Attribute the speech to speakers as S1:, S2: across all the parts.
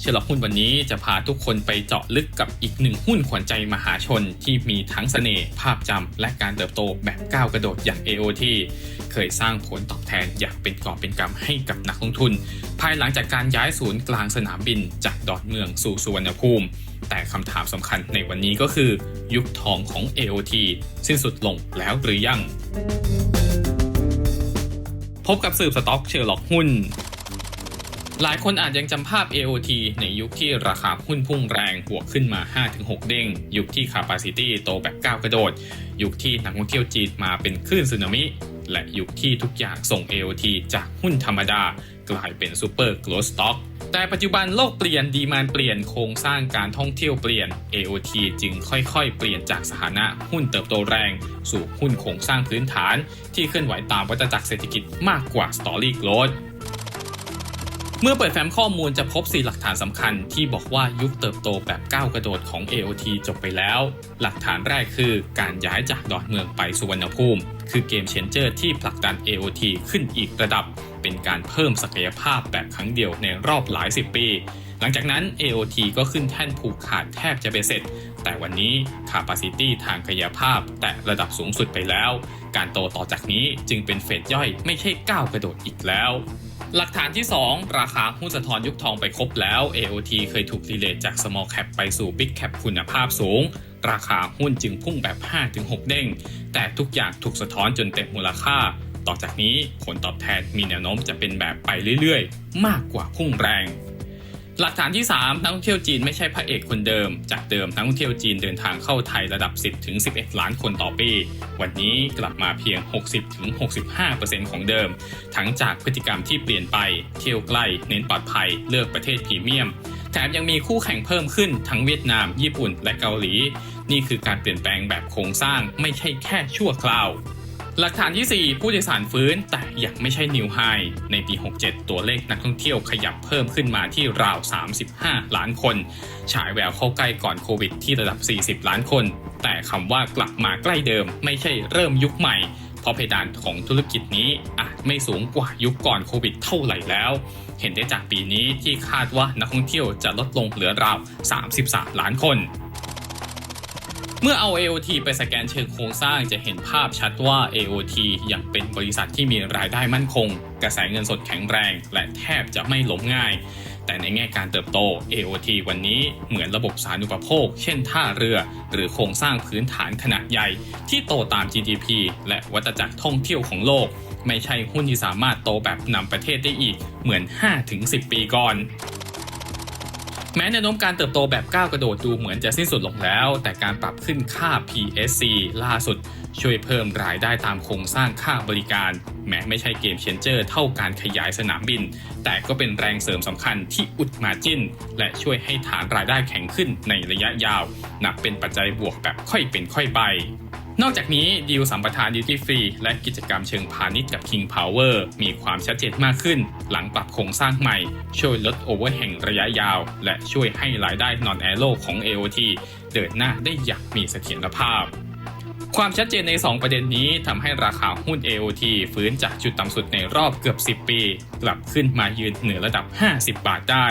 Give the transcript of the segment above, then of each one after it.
S1: เชลล็อกหุ้นวันนี้จะพาทุกคนไปเจาะลึกกับอีกหนึ่งหุ้นขวัญใจมหาชนที่มีทั้งเสน่ห์ภาพจำและการเติบโตแบบก้าวกระโดดอย่าง AOT เคยสร้างผลตอบแทนอย่างเป็นกอบเป็นกำให้กับนักลงทุน ภายหลังจากการย้ายศูนย์กลางสนามบินจากดอนเมืองสู่สุวรรณภูมิ แต่คำถามสำคัญในวันนี้ก็คือ ยุคทองของ AOT สิ้นสุดลงแล้วหรือยัง พบกับสืบสต็อกเชอร์ล็อกหุ้น หลายคนอาจยังจำภาพ AOT ในยุคที่ราคาหุ้นพุ่งแรงบวกขึ้นมา 5-6 เด้ง ยุคที่ Capacity โตแบบก้าวกระโดด ยุคที่นักท่องเที่ยวจีนมาเป็นคลื่นสึนามิ และยุคที่ทุกอย่างส่ง AOT จากหุ้นธรรมดา กลายเป็นซูเปอร์ Growth Stock แต่ปัจจุบันโลกเปลี่ยนดีมานเปลี่ยนโครงสร้างการท่องเที่ยวเปลี่ยน AOT จึงค่อยๆ เปลี่ยนจากสถานะหุ้นเติบโตแรง สู่หุ้นโครงสร้างพื้นฐาน ที่เคลื่อนไหวตามวัฏจักรเศรษฐกิจมากกว่า Story Growth เมื่อเปิดแฟ้มข้อมูลจะพบ 4 หลักฐานสำคัญที่บอกว่ายุคเติบโตแบบก้าวกระโดดของ AOT จบไปแล้ว หลักฐานแรกคือการย้ายจากดอนเมืองไปสุวรรณภูมิ คือเกมเชนเจอร์ที่ผลักดัน AOT ขึ้นอีกระดับ เป็นการเพิ่มศักยภาพแบบครั้งเดียวในรอบหลายสิบปี หลังจากนั้น AOT ก็ขึ้นแท่นผูกขาดแทบจะเบเสร็จ แต่วันนี้ Capacity ทางกายภาพ แตะระดับสูงสุดไปแล้ว การโตต่อจากนี้จึงเป็นเฟสย่อยไม่ใช่ก้าวกระโดดอีกแล้วหลักฐานที่ 2 ราคาหุ้นสะท้อนยุคทองไปครบแล้ว AOT เคยถูกรีเลทจาก small cap ไปสู่ big cap คุณภาพสูง ราคาหุ้นจึงพุ่งแบบ 5-6 เด้ง แต่ทุกอย่างถูกสะท้อนจนเต็มมูลค่า ต่อจากนี้ผลตอบแทนมีแนวโน้มจะเป็นแบบไปเรื่อยๆ มากกว่าพุ่งแรง หลักฐานที่ 3 นักท่องเที่ยวจีนไม่ใช่พระเอกคนเดิม จากเดิมนักท่องเที่ยวจีนเดินทางเข้าไทยระดับ 10ถึง11 ล้านคนต่อปี วันนี้กลับมาเพียง 60ถึง65%ของเดิม ทั้งจากพฤติกรรมที่เปลี่ยนไป เที่ยวใกล้ เน้นปลอดภัย เลือกประเทศพรีเมียม แถมยังมีคู่แข่งเพิ่มขึ้นทั้งเวียดนาม ญี่ปุ่น และเกาหลี นี่คือการเปลี่ยนแปลงแบบโครงสร้างไม่ใช่แค่ชั่วคราว หลักฐานที่ 4 ผู้โดยสารฟื้นแต่ยังไม่ใช่นิวไฮในปี 67 ตัวเลขนักท่องเที่ยวขยับเพิ่มขึ้นมาที่ราว 35 ล้านคน ฉายแววเข้าใกล้ก่อนโควิดที่ระดับ 40 ล้านคน แต่คำว่ากลับมาใกล้เดิมไม่ใช่เริ่มยุคใหม่ เพราะเพดานของธุรกิจนี้อาจไม่สูงกว่ายุคก่อนโควิดเท่าไหร่แล้ว เห็นได้จากปีนี้ที่คาดว่านักท่องเที่ยวจะลดลงเหลือราว 33 ล้านคน เมื่อเอา AOT ไปสแกนเชิงโครงสร้างจะเห็นภาพชัดว่า AOT ยังเป็นบริษัทที่มีรายได้มั่นคง กระแสเงินสดแข็งแรง และแทบจะไม่ล้มง่าย แต่ในแง่การเติบโต AOT วันนี้เหมือนระบบสารณูปโภค เช่นท่าเรือ หรือโครงสร้างพื้นฐานขนาดใหญ่ ที่โตตาม GDP และวัตจักรท่องเที่ยวของโลก ไม่ใช่หุ้นที่สามารถโตแบบนำประเทศได้อีกเหมือน 5-10 ปีก่อน แม้แนวโน้มการเติบโตแบบก้าวกระโดดดูเหมือนจะสิ้นสุดลงแล้ว แต่การปรับขึ้นค่า PSC ล่าสุด ช่วยเพิ่มรายได้ตามโครงสร้างค่าบริการ แม้ไม่ใช่เกมเชนเจอร์เท่าการขยายสนามบิน แต่ก็เป็นแรงเสริมสำคัญที่อุดมาจิ้น และช่วยให้ฐานรายได้แข็งขึ้นในระยะยาว นับเป็นปัจจัยบวกแบบค่อยเป็นค่อยไป นอกจากนี้ดีลสัมปทานดิวตี้ฟรีและกิจกรรมเชิงพาณิชย์กับ King Power มีความชัดเจนมากขึ้น หลังปรับโครงสร้างใหม่ ช่วยลดโอเวอร์แห่งระยะยาว และช่วยให้รายได้นอนแอโ w ของ AOT เดินหน้าได้อย่างมีเสถียรภาพ ความชัดเจนใน 2 ประเด็นนี้ทำให้ราคาหุ้น AOT ฟื้นจากจุดต่ำสุดในรอบเกือบ 10 ปี กลับขึ้นมายืนเหนือระดับ 50 บาทได้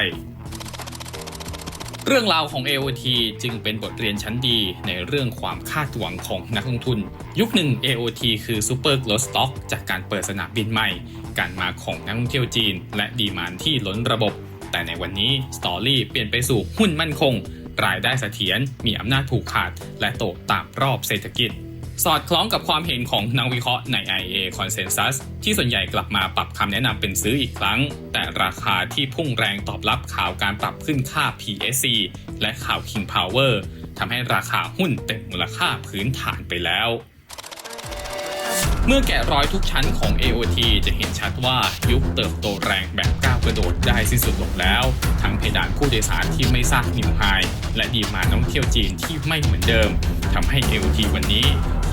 S1: เรื่องราวของ AOT จึงเป็นบทเรียนชั้นดีในเรื่องความคาดหวังของนักลงทุน ยุคหนึ่ง AOT คือ Super Growth Stock จากการเปิดสนามบินใหม่ การมาของนักท่องเที่ยวจีน และดีมานที่ล้นระบบ แต่ในวันนี้สตอรี่เปลี่ยนไปสู่หุ้นมั่นคง รายได้เสถียรมีอำนาจผูกขาด และโตตามรอบเศรษฐกิจ สอดคล้องกับความเห็นของนักวิเคราะห์ใน IA Consensus ที่ส่วนใหญ่กลับมาปรับคำแนะนำเป็นซื้ออีกครั้ง แต่ราคาที่พุ่งแรงตอบรับข่าวการปรับขึ้นค่า PSC และข่าว King Power ทำให้ราคาหุ้นเต็มมูลค่าพื้นฐานไปแล้ว เมื่อแกะรอยทุกชั้นของ AOT จะเห็นชัดว่ายุคเติบโตแรงแบบก้าวกระโดดได้สิ้นสุดลงแล้ว ทั้งเพดานผู้โดยสารที่ไม่สร้างนิวไฮและดีมาท่องเที่ยวจีนที่ไม่เหมือนเดิมทำให้ AOT วันนี้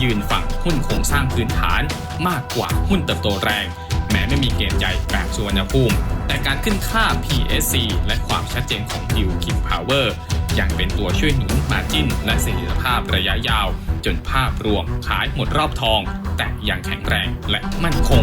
S1: ยืนฝั่งหุ้นโครงสร้างพื้นฐานมากกว่าหุ้นเติบโตแรง แม้ไม่มีเกมใหญ่แบบสุวรรณภูมิแต่การขึ้นค่า PSC และความชัดเจนของดิวคิงพาวเวอร์ ยังเป็นตัวช่วยหนุนมาจิ้น และเสถียรภาพระยะยาว จนภาพรวมขายหมดรอบทอง แต่ยังแข็งแรงและมั่นคง